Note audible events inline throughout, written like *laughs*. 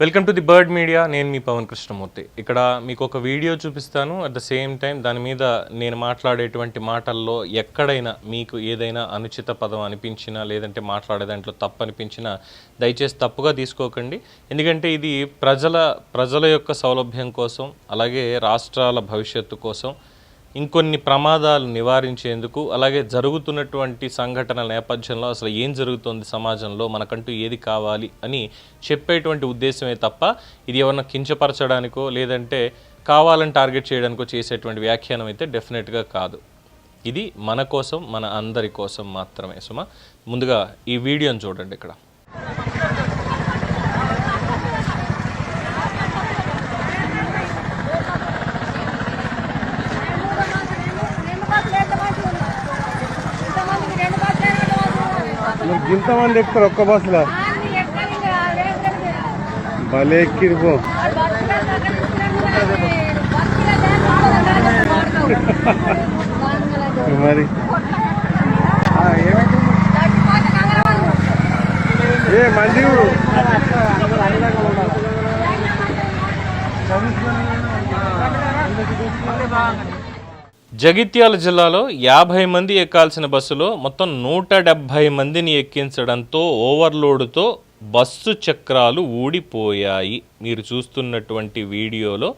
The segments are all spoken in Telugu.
Welcome to the bird media. నేను మీ పవన్ కృష్ణమూర్తి. ఇక్కడ మీకు ఒక వీడియో చూపిస్తాను. అట్ ద సేమ్ టైం దాని మీద నేను మాట్లాడేటువంటి మాటల్లో ఎక్కడైనా మీకు ఏదైనా అనుచిత పదం అనిపించినా లేదంటే మాట్లాడే దాంట్లో తప్పు అనిపించినా దయచేసి తప్పుగా తీసుకోకండి. ఎందుకంటే ఇది ప్రజల ప్రజల యొక్క సౌలభ్యం కోసం అలాగే రాష్ట్రాల భవిష్యత్తు కోసం ఇంకొన్ని ప్రమాదాలు నివారించేందుకు అలాగే జరుగుతున్నటువంటి సంఘటనల నేపథ్యంలో అసలు ఏం జరుగుతుంది సమాజంలో మనకంటూ ఏది కావాలి అని చెప్పేటువంటి ఉద్దేశమే తప్ప ఇది ఎవరన్నా కించపరచడానికో లేదంటే కావాలని టార్గెట్ చేయడానికో చేసేటువంటి వ్యాఖ్యానం అయితే డెఫినెట్గా కాదు. ఇది మన కోసం మన అందరి కోసం మాత్రమే. సుమా ముందుగా ఈ వీడియోని చూడండి ఇక్కడ మీరు ఇంతమంది ఎక్కుతారు ఒక్క బస్సులో. భలే ఎక్కిరు పో. *laughs* మరి. ఏ మంది జగిత్యాల జిల్లాలో యాభై మంది ఎక్కాల్సిన బస్సులో మొత్తం నూట డెబ్భై మందిని ఎక్కించడంతో ఓవర్లోడ్తో బస్సు చక్రాలు ఊడిపోయాయి. మీరు చూస్తున్నటువంటి వీడియోలో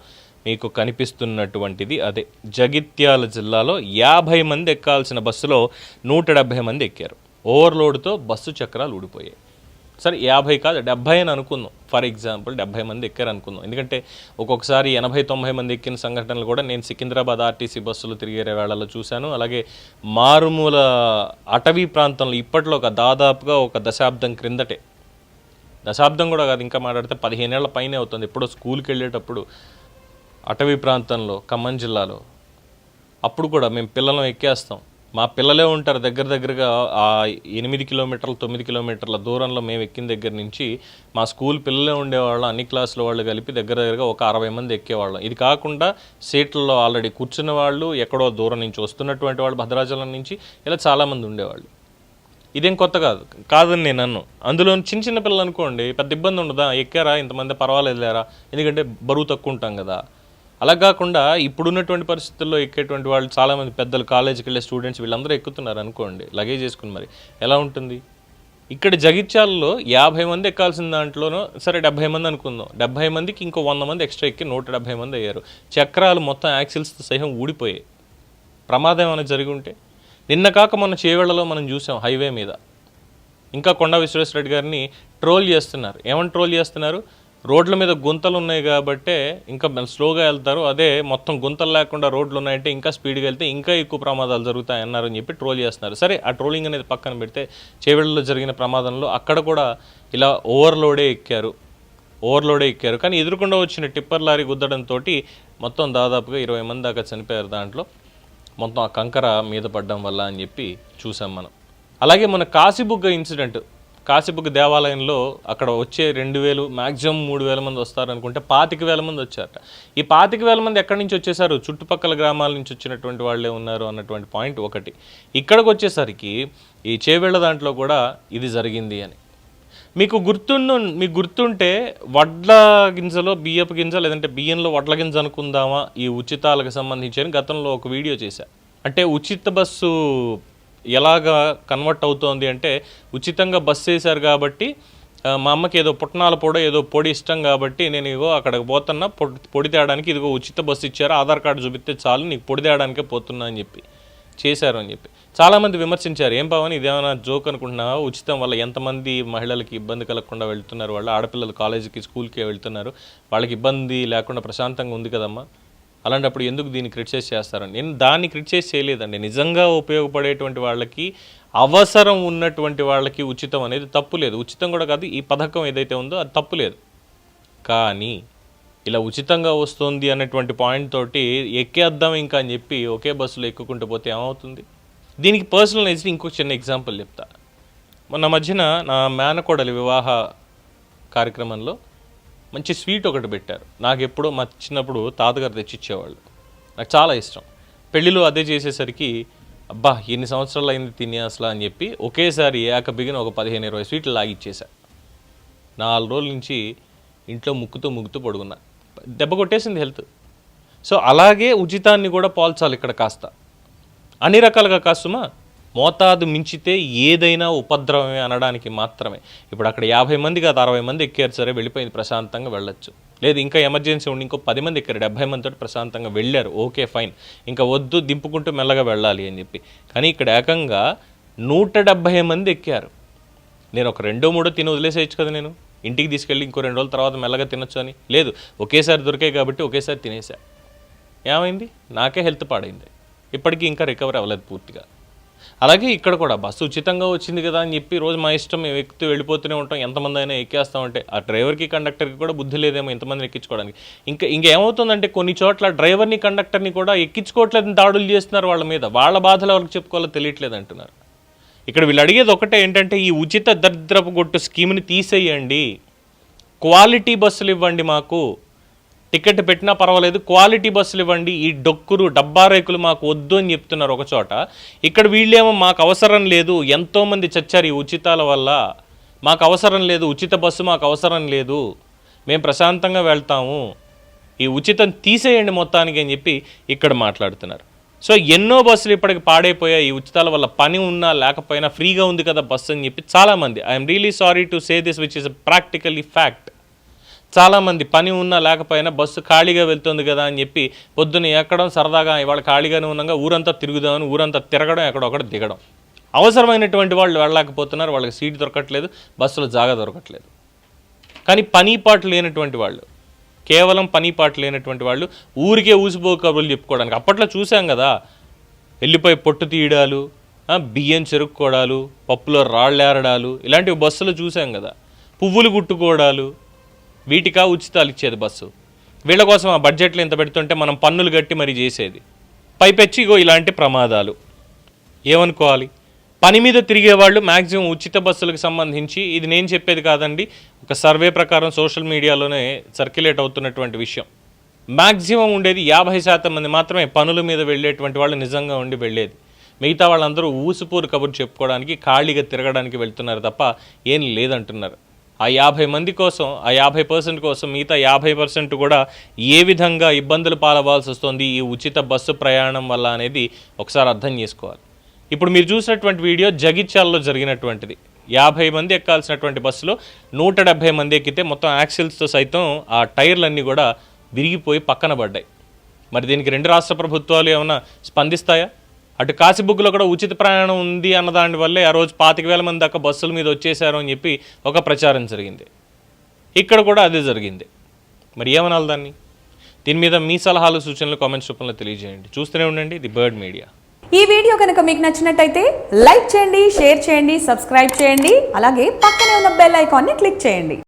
మీకు కనిపిస్తున్నటువంటిది అదే. జగిత్యాల జిల్లాలో యాభై మంది ఎక్కాల్సిన బస్సులో నూట డెబ్భై మంది ఎక్కారు. ఓవర్లోడ్తో బస్సు చక్రాలు ఊడిపోయాయి. సరే యాభై కాదు డెబ్బై అని అనుకుందాం. ఫర్ ఎగ్జాంపుల్ డెబ్బై మంది ఎక్కారు అనుకుందాం. ఎందుకంటే ఒక్కొక్కసారి ఎనభై తొంభై మంది ఎక్కిన సంఘటనలు కూడా నేను సికింద్రాబాద్ ఆర్టీసీ బస్సులు తిరిగే వేళల్లో చూశాను. అలాగే మారుమూల అటవీ ప్రాంతంలో ఇప్పట్లో ఒక దాదాపుగా ఒక దశాబ్దం క్రిందటే దశాబ్దం కూడా కాదు ఇంకా మాట్లాడితే పదిహేనేళ్ళ పైనే అవుతుంది. ఎప్పుడో స్కూల్కి వెళ్ళేటప్పుడు అటవీ ప్రాంతంలో ఖమ్మం జిల్లాలో అప్పుడు కూడా మేము పిల్లలను ఎక్కేస్తాం. మా పిల్లలే ఉంటారు దగ్గర దగ్గరగా ఆ ఎనిమిది కిలోమీటర్లు తొమ్మిది కిలోమీటర్ల దూరంలో మేము ఎక్కిన దగ్గర నుంచి మా స్కూల్ పిల్లలే ఉండేవాళ్ళం అన్ని క్లాసుల వాళ్ళు కలిపి దగ్గర దగ్గరగా ఒక అరవై మంది ఎక్కేవాళ్ళం. ఇది కాకుండా సీట్లలో ఆల్రెడీ కూర్చున్న వాళ్ళు ఎక్కడో దూరం నుంచి వస్తున్నటువంటి వాళ్ళు భద్రాచలం నుంచి ఇలా చాలామంది ఉండేవాళ్ళు. ఇదేం కొత్త కాదు కాదని నేను అన్ను. అందులో చిన్న చిన్న పిల్లలు అనుకోండి పెద్ద ఇబ్బంది ఉండదా? ఎక్కారా? ఇంతమంది పర్వాలేదు లేరా ఎందుకంటే బరువు తక్కువ ఉంటాం కదా. అలా కాకుండా ఇప్పుడున్నటువంటి పరిస్థితుల్లో ఎక్కేటువంటి వాళ్ళు చాలామంది పెద్దలు కాలేజీకి వెళ్ళే స్టూడెంట్స్ వీళ్ళందరూ ఎక్కుతున్నారు అనుకోండి లగేజ్ చేసుకుని మరి. ఎలా ఉంటుంది? ఇక్కడ జగిత్యాలలో యాభై మంది ఎక్కాల్సిన దాంట్లోనో సరే డెబ్బై మంది అనుకుందాం. డెబ్బై మందికి ఇంకో వంద మంది ఎక్స్ట్రా ఎక్కి నూట డెబ్బై మంది అయ్యారు. చక్రాలు మొత్తం యాక్సిల్స్తో సహం ఊడిపోయాయి. ప్రమాదం ఏమైనా జరిగి ఉంటే? నిన్న కాక మన చేవేళ్ళలో మనం చూసాం హైవే మీద. ఇంకా కొండ విశ్వేశ్వరరెడ్డి గారిని ట్రోల్ చేస్తున్నారు. ఏమని ట్రోల్ చేస్తున్నారు? రోడ్ల మీద గుంతలు ఉన్నాయి కాబట్టే ఇంకా స్లోగా వెళ్తారు. అదే మొత్తం గుంతలు లేకుండా రోడ్లు ఉన్నాయంటే ఇంకా స్పీడ్గా వెళ్తే ఇంకా ఎక్కువ ప్రమాదాలు జరుగుతాయన్నారని చెప్పి ట్రోల్ చేస్తున్నారు. సరే ఆ ట్రోలింగ్ అనేది పక్కన పెడితే చేవెళ్ళలో జరిగిన ప్రమాదంలో అక్కడ కూడా ఇలా ఓవర్లోడే ఎక్కారు. ఓవర్లోడే ఎక్కారు. కానీ ఎదురుకుండా వచ్చిన టిప్పర్ లారీ గుద్దడంతో మొత్తం దాదాపుగా ఇరవై మంది దాకా చనిపోయారు దాంట్లో. మొత్తం ఆ కంకర మీద పడడం వల్ల అని చెప్పి చూసాం మనం. అలాగే మన కాశీబుగ్గ ఇన్సిడెంట్ కాశీబుగ్గ దేవాలయంలో అక్కడ వచ్చే రెండు వేలు మ్యాక్సిమం మూడు వేల మంది వస్తారు అనుకుంటే పాతిక వేల మంది వచ్చారట. ఈ పాతిక వేల మంది ఎక్కడి నుంచి వచ్చేసారు? చుట్టుపక్కల గ్రామాల నుంచి వచ్చినటువంటి వాళ్ళే ఉన్నారు అన్నటువంటి పాయింట్ ఒకటి. ఇక్కడికి వచ్చేసరికి ఈ చేవేళ్ళ దాంట్లో కూడా ఇది జరిగింది అని. మీకు గుర్తుండు మీకు గుర్తుంటే వడ్ల గింజలో బియ్యపు గింజ లేదంటే బియ్యంలో వడ్ల గింజ అనుకుందామా? ఈ ఉచితాలకు సంబంధించి అని గతంలో ఒక వీడియో చేశా. అంటే ఉచిత బస్సు ఎలాగా కన్వర్ట్ అవుతోంది అంటే ఉచితంగా బస్సు చేశారు కాబట్టి మా అమ్మకి ఏదో పుట్నాల పొడి ఏదో పొడి ఇష్టం కాబట్టి నేను ఇగో అక్కడికి పోతున్నా పొడి పొడి తేయడానికి ఇదిగో ఉచిత బస్సు ఇచ్చారు ఆధార్ కార్డు చూపిస్తే చాలు నీకు పొడి తేయడానికే పోతున్నా అని చెప్పి చేశారు అని చెప్పి. చాలామంది విమర్శించారు ఏం పవన్ ఇదేమైనా జోక్ అనుకుంటున్నావా? ఉచితం వల్ల ఎంతమంది మహిళలకి ఇబ్బంది కలగకుండా వెళ్తున్నారు? వాళ్ళు ఆడపిల్లలు కాలేజీకి స్కూల్కి వెళ్తున్నారు. వాళ్ళకి ఇబ్బంది లేకుండా ప్రశాంతంగా ఉంది కదమ్మా? అలాంటప్పుడు ఎందుకు దీన్ని క్రిటిసైజ్ చేస్తారని నేను దాన్ని క్రిటిసైజ్ చేయలేదండి. నిజంగా ఉపయోగపడేటువంటి వాళ్ళకి అవసరం ఉన్నటువంటి వాళ్ళకి ఉచితం అనేది తప్పు లేదు. ఉచితం కూడా కాదు ఈ పథకం ఏదైతే ఉందో అది తప్పు లేదు. కానీ ఇలా ఉచితంగా వస్తుంది అన్నటువంటి పాయింట్ తోటి ఎక్కేద్దాం ఇంకా అని చెప్పి ఒకే బస్సులో ఎక్కుకుంటూ పోతే ఏమవుతుంది? దీనికి పర్సనల్ అయితే చిన్న ఎగ్జాంపుల్ చెప్తా. మొన్న మధ్యన నా మేనకోడలి వివాహ కార్యక్రమంలో మంచి స్వీట్ ఒకటి పెట్టారు. నాకు ఎప్పుడో మా చిన్నప్పుడు తాతగారు తెచ్చిచ్చేవాళ్ళు. నాకు చాలా ఇష్టం. పెళ్ళిలో అదే చేసేసరికి అబ్బా ఎన్ని సంవత్సరాలు అయింది తిని అసలు అని చెప్పి ఒకేసారి ఏక బిగిన ఒక పదిహేను ఇరవై స్వీట్లు లాగిచ్చేసా నాలుగు రోజుల నుంచి ఇంట్లో ముక్కుతూ ముగ్గుతూ పడుకున్నా. దెబ్బ కొట్టేసింది హెల్త్. సో అలాగే ఉచితాన్ని కూడా పోల్చాలి ఇక్కడ కాస్త. అన్ని రకాలుగా కాస్తుమా మోతాదు మించితే ఏదైనా ఉపద్రవమే అనడానికి మాత్రమే. ఇప్పుడు అక్కడ యాభై మంది కాదు అరవై మంది ఎక్కారు సరే వెళ్ళిపోయింది ప్రశాంతంగా వెళ్ళొచ్చు. లేదు ఇంకా ఎమర్జెన్సీ ఉండి ఇంకో పది మంది ఎక్కారు డెబ్బై మంది తోటి ప్రశాంతంగా వెళ్ళారు ఓకే ఫైన్. ఇంకా వద్దు దింపుకుంటూ మెల్లగా వెళ్ళాలి అని చెప్పి. కానీ ఇక్కడ ఏకంగా నూట డెబ్భై మంది ఎక్కారు. నేను ఒక రెండో మూడో తిని వదిలేసేయచ్చు కదా నేను? ఇంటికి తీసుకెళ్ళి ఇంకో రెండు రోజుల తర్వాత మెల్లగా తినొచ్చు అని. లేదు ఒకేసారి దొరికాయి కాబట్టి ఒకేసారి తినేసా. ఏమైంది? నాకే హెల్త్ పాడైంది. ఇప్పటికీ ఇంకా రికవర్ అవ్వలేదు పూర్తిగా. అలాగే ఇక్కడ కూడా బస్సు ఉచితంగా వచ్చింది కదా అని చెప్పి రోజు మా ఇష్టం మేము ఎక్కుతూ వెళ్ళిపోతూనే ఉంటాం. ఎంతమంది అయినా ఎక్కేస్తామంటే ఆ డ్రైవర్కి కండక్టర్కి కూడా బుద్ధి లేదేమో ఇంతమందిని ఎక్కించుకోవడానికి. ఇంకా ఇంకేమవుతుందంటే కొన్ని చోట్ల డ్రైవర్ని కండక్టర్ని కూడా ఎక్కించుకోవట్లేదని దాడులు చేస్తున్నారు వాళ్ళ మీద. వాళ్ళ బాధలు ఎవరికి చెప్పుకోవాలో తెలియట్లేదు అంటున్నారు. ఇక్కడ వీళ్ళు అడిగేది ఒకటే ఏంటంటే ఈ ఉచిత దరిద్రపు గొట్టు స్కీమ్ని తీసేయండి. క్వాలిటీ బస్సులు ఇవ్వండి మాకు. టికెట్ పెట్టినా పర్వాలేదు. క్వాలిటీ బస్సులు ఇవ్వండి. ఈ డొక్కురు డబ్బా రేకులు మాకు వద్దు అని చెప్తున్నారు ఒక చోట. ఇక్కడ వీళ్ళేమో మాకు అవసరం లేదు. ఎంతోమంది చచ్చారు ఈ ఉచితాల వల్ల. మాకు అవసరం లేదు. ఉచిత బస్సు మాకు అవసరం లేదు. మేము ప్రశాంతంగా వెళ్తాము. ఈ ఉచితం తీసేయండి మొత్తానికి అని చెప్పి ఇక్కడ మాట్లాడుతున్నారు. సో ఎన్నో బస్సులు ఇప్పటికి పాడైపోయాయి. ఈ ఉచితాల వల్ల పని ఉన్నా లేకపోయినా ఫ్రీగా ఉంది కదా బస్సు అని చెప్పి చాలామంది. I'm really sorry to say this which is practically fact చాలామంది పని ఉన్నా లేకపోయినా బస్సు ఖాళీగా వెళ్తుంది కదా అని చెప్పి పొద్దున్న ఎక్కడం సరదాగా ఇవాళ ఖాళీగానే ఉన్నాగా ఊరంతా తిరుగుదామని ఊరంతా తిరగడం ఎక్కడొక్కడ దిగడం. అవసరమైనటువంటి వాళ్ళు వెళ్ళలేకపోతున్నారు వాళ్ళకి సీట్ దొరకట్లేదు బస్సులో జాగా దొరకట్లేదు. కానీ పని పాటు లేనటువంటి వాళ్ళు కేవలం పని పాటు లేనటువంటి వాళ్ళు ఊరికే ఊసిపో కబుర్లు చెప్పుకోవడానికి. అప్పట్లో చూసాం కదా వెళ్ళిపోయి పొట్టు తీయడాలు బియ్యం చెరుక్కోవడాలు పప్పులో రాళ్ళేరడాలు ఇలాంటివి బస్సులో చూసాం కదా. పువ్వులు కుట్టుకోవడాలు వీటికా ఉచితాలు ఇచ్చేది బస్సు. వీళ్ళ కోసం ఆ బడ్జెట్లో ఇంత పెడుతుంటే మనం పన్నులు కట్టి మరి చేసేది. పైపెచ్చి ఇగో ఇలాంటి ప్రమాదాలు. ఏమనుకోవాలి? పని మీద తిరిగే వాళ్ళు మ్యాక్సిమం ఉచిత బస్సులకు సంబంధించి ఇది నేను చెప్పేది కాదండి ఒక సర్వే ప్రకారం సోషల్ మీడియాలోనే సర్క్యులేట్ అవుతున్నటువంటి విషయం. మ్యాక్సిమం ఉండేది యాభై శాతం మంది మాత్రమే పనుల మీద వెళ్ళేటువంటి వాళ్ళు నిజంగా ఉండి వెళ్ళేది. మిగతా వాళ్ళందరూ ఊసుపూరు కబుర్ చెప్పుకోవడానికి ఖాళీగా తిరగడానికి వెళ్తున్నారు తప్ప ఏం లేదంటున్నారు. ఆ యాభై మంది కోసం ఆ యాభై పర్సెంట్ కోసం మిగతా యాభై పర్సెంట్ కూడా ఏ విధంగా ఇబ్బందులు పాలవాల్సి వస్తుంది ఈ ఉచిత బస్సు ప్రయాణం వల్ల అనేది ఒకసారి అర్థం చేసుకోవాలి. ఇప్పుడు మీరు చూసినటువంటి వీడియో జగిత్యాలలో జరిగినటువంటిది. యాభై మంది ఎక్కాల్సినటువంటి బస్సులో నూట డెబ్భై మంది ఎక్కితే మొత్తం యాక్సిల్స్తో సైతం ఆ టైర్లన్నీ కూడా విరిగిపోయి పక్కన పడ్డాయి. మరి దీనికి రెండు రాష్ట్ర ప్రభుత్వాలు ఏమైనా స్పందిస్తాయా? అటు కాశీబుగ్గులో కూడా ఉచిత ప్రయాణం ఉంది అన్న దాని వల్లే ఆ రోజు పాతిక వేల మంది దాకా బస్సుల మీద వచ్చేసారు అని చెప్పి ఒక ప్రచారం జరిగింది. ఇక్కడ కూడా అదే జరిగింది. మరి ఏమనాలి దాన్ని? దీని మీద మీ సలహాలు సూచనలు కామెంట్స్ రూపంలో తెలియజేయండి. చూస్తూనే ఉండండి ది బర్డ్ మీడియా. ఈ వీడియో కనుక మీకు నచ్చినట్టయితే లైక్ చేయండి షేర్ చేయండి సబ్స్క్రైబ్ చేయండి అలాగే పక్కనే ఉన్న బెల్ ఐకాన్ని క్లిక్ చేయండి.